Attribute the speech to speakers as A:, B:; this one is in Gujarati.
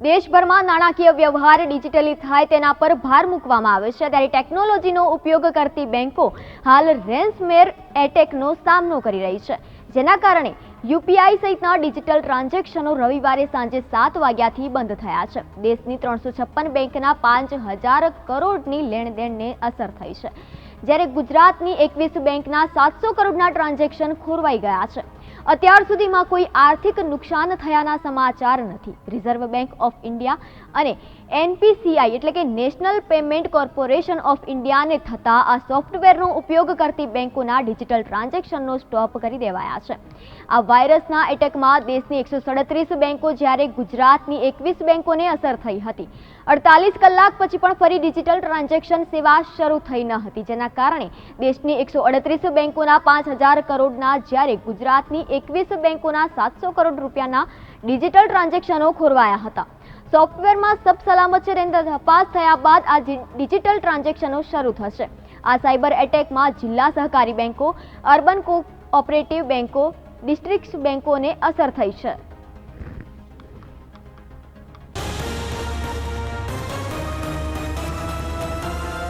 A: દેશભરમાં નાણાકીય વ્યવહાર ડિજિટલી થાય તેના પર ભાર મૂકવામાં આવે છે. ત્યારે ટેકનોલોજીનો ઉપયોગ કરતી બેંકો હાલ રેન્સમેર એટેકનો સામનો કરી રહી છે. જેના કારણે યુપીઆઈ સહિતના ડિજિટલ ટ્રાન્ઝેક્શનો રવિવારે સાંજે સાત વાગ્યાથી બંધ થયા છે. દેશની ત્રણસો છપ્પન બેંકના પાંચ હજાર કરોડની લેણદેણને અસર થઈ છે. જ્યારે ગુજરાતની એકવીસ બેંકના સાતસો કરોડના ટ્રાન્ઝેક્શન ખોરવાઈ ગયા છે. અત્યાર સુધીમાં કોઈ આર્થિક નુકસાન થયાના સમાચાર નથી. રિઝર્વ બેંક ઓફ ઇન્ડિયા અને એનપીસીઆઈ એટલે કે નેશનલ પેમેન્ટ કોર્પોરેશન ઓફ ઇન્ડિયાને થતા આ સોફ્ટવેરનો ઉપયોગ કરતી બેંકોના ડિજિટલ ટ્રાન્ઝેક્શનનો સ્ટોપ કરી દેવાયા છે. આ વાયરસના એટેકમાં દેશની એકસો સડત્રીસ બેંકો જ્યારે ગુજરાતની એકવીસ બેંકોને અસર થઈ હતી. અડતાલીસ કલાક પછી પણ ફરી ડિજિટલ ટ્રાન્ઝેક્શન સેવા શરૂ થઈ ન હતી. જેના કારણે દેશની એકસો અડત્રીસ બેંકોના પાંચ હજાર કરોડના જ્યારે ગુજરાતની એકવીસ બેંકોના સાતસો કરોડ રૂપિયાના ડિજિટલ ટ્રાન્ઝેક્શનો ખોરવાયા હતા. સોફ્ટવેરમાં સબ સલામત છે તેની તપાસ થયા બાદ આ ડિજિટલ ટ્રાન્ઝેક્શનો શરૂ થશે. આ સાયબર એટેકમાં જિલ્લા સહકારી બેંકો, અર્બન કોઓપરેટિવ બેંકો ડિસ્ટ્રિક્ટ બેંકોને અસર થઈ છે.